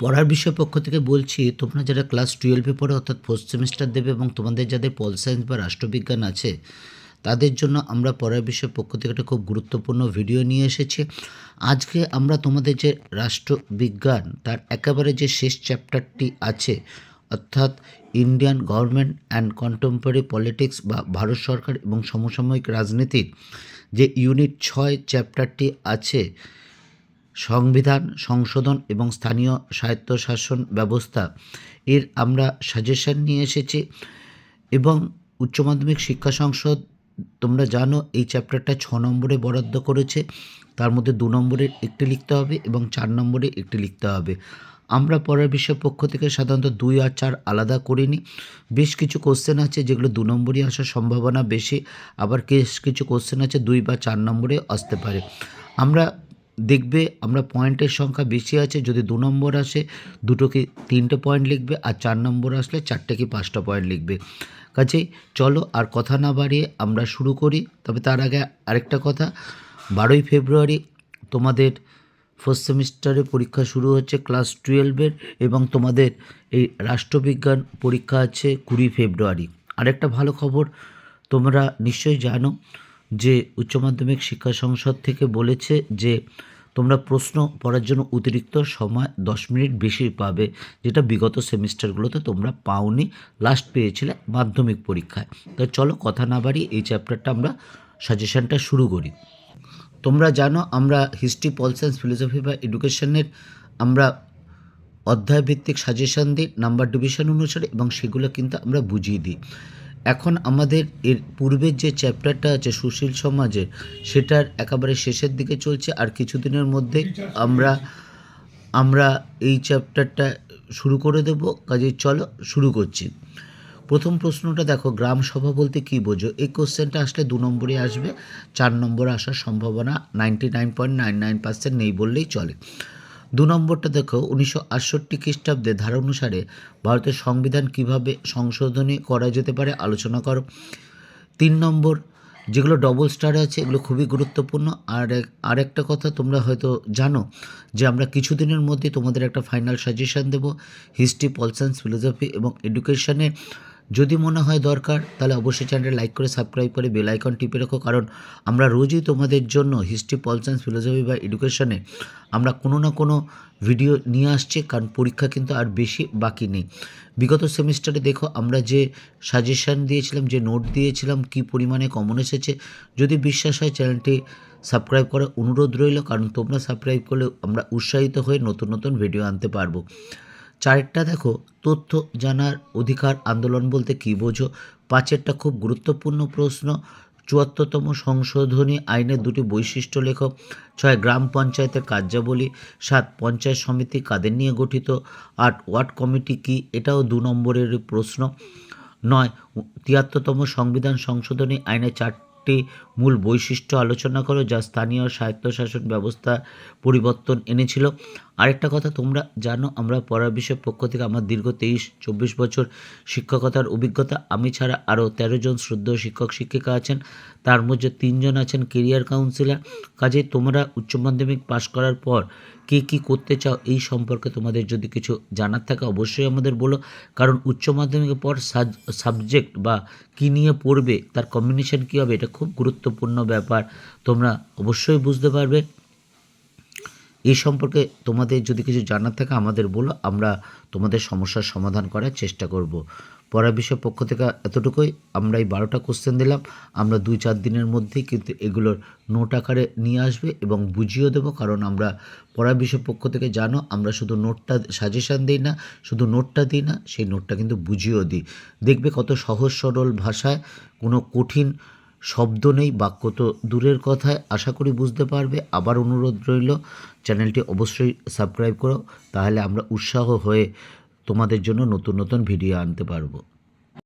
পড়ার বিষয় পক্ষ থেকে বলছি, তোমরা যারা ক্লাস টুয়েলভে পড়ে, অর্থাৎ ফোর্থ সেমিস্টার দেবে এবং তোমাদের যাদের পল সায়েন্স বা রাষ্ট্রবিজ্ঞান আছে, তাদের জন্য আমরা পড়ার বিষয় পক্ষ থেকে একটা খুব গুরুত্বপূর্ণ ভিডিও নিয়ে এসেছি। আজকে আমরা তোমাদের যে রাষ্ট্রবিজ্ঞান, তার একেবারে যে শেষ চ্যাপ্টারটি আছে, অর্থাৎ Indian government and contemporary politics বা ভারত সরকার এবং সমসাময়িক রাজনীতির যে ইউনিট ছয় চ্যাপ্টারটি আছে সংবিধান, সংশোধন এবং স্থানীয় স্বায়ত্তশাসন ব্যবস্থা। এর আমরা সাজেশন নিয়ে এসেছি এবং উচ্চ মাধ্যমিক শিক্ষা সংসদ, তোমরা জানো, এই চ্যাপ্টারটা ছ নম্বরে বরাদ্দ করেছে। তার মধ্যে দু নম্বরের একটি লিখতে হবে এবং চার নম্বরে একটি লিখতে হবে। আমরা পরের বিষয় পক্ষ থেকে সাধারণত দুই আর চার আলাদা করিনি। বেশ কিছু কোশ্চেন আছে যেগুলো দু নম্বরই আসার সম্ভাবনা বেশি, আবার বেশ কিছু কোশ্চেন আছে দুই বা চার নম্বরে আসতে পারে। আমরা দেখবে আমরা পয়েন্টের সংখ্যা বেশি আছে, যদি দু নম্বর আসে দুটো কি তিনটে পয়েন্ট লিখবে আর চার নম্বর আসলে চারটে কি পাঁচটা পয়েন্ট লিখবে। কাজেই চলো আর কথা না বাড়িয়ে আমরা শুরু করি। তবে তার আগে আরেকটা কথা, বারোই ফেব্রুয়ারি তোমাদের ফার্স্ট সেমিস্টারে পরীক্ষা শুরু হচ্ছে ক্লাস টুয়েলভের এবং তোমাদের এই রাষ্ট্রবিজ্ঞান পরীক্ষা আছে কুড়ি ফেব্রুয়ারি। আরেকটা ভালো খবর তোমরা নিশ্চয়ই জানো যে উচ্চ মাধ্যমিক শিক্ষা সংসদ থেকে বলেছে যে তোমরা প্রশ্ন পড়ার জন্য অতিরিক্ত সময় দশ মিনিট বেশি পাবে, যেটা বিগত সেমিস্টারগুলোতে তোমরা পাওনি। লাস্ট পেয়েছিলে মাধ্যমিক পরীক্ষায়। তো চলো কথা না বাড়ি এই চ্যাপ্টারটা আমরা সাজেশানটা শুরু করি। তোমরা জানো আমরা হিস্ট্রি পল সায়েন্স ফিলোসফি বা এডুকেশনের আমরা অধ্যায়ভিত্তিক সাজেশন দিই নাম্বার ডিভিশন অনুসারে এবং সেগুলো কিন্তু আমরা বুঝিয়ে দিই। এখন আমাদের এর পূর্বের যে চ্যাপ্টারটা আছে সুশীল সমাজের, সেটার একেবারে শেষের দিকে চলছে। আর কিছুদিনের মধ্যে আমরা আমরা এই চ্যাপ্টারটা শুরু করে দেব। কাজে চলো শুরু করছি। প্রথম প্রশ্নটা দেখো, গ্রাম সভা বলতে কী বোঝো? এই কোশ্চেনটা আসলে দু নম্বরে আসবে। চার নম্বরে আসার সম্ভাবনা ninety nine point nine nine percent নেই বললেই চলে। দু নম্বরটা দেখো, উনিশশো আটষট্টি খ্রিস্টাব্দে ধারা অনুসারে ভারতের সংবিধান কীভাবে সংশোধনী করা যেতে পারে আলোচনা করো। তিন নম্বর, যেগুলো ডবল স্টার আছে, এগুলো খুবই গুরুত্বপূর্ণ। আর এক- আর কথা তোমরা হয়তো জানো যে আমরা কিছুদিনের মধ্যে তোমাদের একটা ফাইনাল সাজেশান দেব হিস্ট্রি পল সায়েন্স ফিলোসফি এবং এডুকেশনের যদি মনে হয় দরকার, তাহলে অবশ্যই চ্যানেলটা লাইক করে সাবস্ক্রাইব করে বেল আইকন টিপে রাখো। কারণ আমরা রোজই তোমাদের জন্য হিস্ট্রি পল সায়েন্স ফিলোসফি বা এডুকেশনে আমরা কোনো না কোনো ভিডিও নিয়ে আসছি, কারণ পরীক্ষা কিন্তু আর বেশি বাকি নেই। বিগত সেমিস্টারে দেখো আমরা যে সাজেশান দিয়েছিলাম, যে নোট দিয়েছিলাম, কি পরিমাণে কমন এসেছে, যদি বিশ্বাস হয় চ্যানেলটি সাবস্ক্রাইব করার অনুরোধ রইল, কারণ তোমরা সাবস্ক্রাইব করলে আমরা উৎসাহিত হয়ে নতুন নতুন ভিডিও আনতে পারব। চারেরটা দেখো, তথ্য জানার অধিকার আন্দোলন বলতে কী বোঝো? পাঁচেরটা খুব গুরুত্বপূর্ণ প্রশ্ন। চুয়াত্তরতম সংশোধনী আইনের দুটি বৈশিষ্ট্য লেখ। ছয়, গ্রাম পঞ্চায়েতের কার্যাবলী। সাত, পঞ্চায়েত সমিতি কাদের নিয়ে গঠিত? আট, ওয়ার্ড কমিটি কি? এটাও দু নম্বরের প্রশ্ন। নয়, তিয়াত্তরতম সংবিধান সংশোধনী আইনের চারটি মূল বৈশিষ্ট্য আলোচনা করো যা স্থানীয় স্বায়ত্তশাসন ব্যবস্থা পরিবর্তন এনেছিল। আরেকটা কথা তোমরা জানো, আমরা পড়ার বিষয়ের পক্ষ থেকে আমার দীর্ঘ তেইশ, চব্বিশ বছর শিক্ষকতার অভিজ্ঞতা। আমি ছাড়া আরও তেরো জন শ্রদ্ধেয় শিক্ষক, শিক্ষিকা আছেন। তার মধ্যে তিনজন আছেন কেরিয়ার কাউন্সিলার। কাজে তোমরা উচ্চ মাধ্যমিক পাশ করার পর কে কী করতে চাও এই সম্পর্কে তোমাদের যদি কিছু জানার থাকে অবশ্যই আমাদের বলো। কারণ উচ্চ মাধ্যমিকের পর সাবজেক্ট বা কী নিয়ে পড়বে, তার কম্বিনেশন কী হবে, এটা খুব গুরুত্বপূর্ণ ব্যাপার। তোমরা অবশ্যই বুঝতে পারবে। এই সম্পর্কে তোমাদের যদি কিছু জানার থাকে, আমাদের বলো, আমরা তোমাদের সমস্যার সমাধান করার চেষ্টা করব। পড়া বিষয় পক্ষ থেকে এতটুকুই। আমরা এই বারোটা কোশ্চেন দিলাম। আমরা দুই চার দিনের মধ্যেই কিন্তু এগুলোর নোট আকারে নিয়ে আসবে এবং বুঝিয়েও দেবো। কারণ আমরা পড়া বিষয় পক্ষ থেকে জানো, আমরা শুধু নোটটা সাজেশান দিই না, শুধু নোটটা দিই না, সেই নোটটা কিন্তু বুঝিয়েও দিই। দেখবে কত সহজ সরল ভাষায়, কোনো কঠিন শব্দ নেই, বাক্য তো দূরের কথায় আশা করি বুঝতে পারবে। আবার অনুরোধ রইল, চ্যানেলটি অবশ্যই সাবস্ক্রাইব করো, তাহলে আমরা উৎসাহ হয়ে তোমাদের জন্য নতুন নতুন ভিডিও আনতে পারব।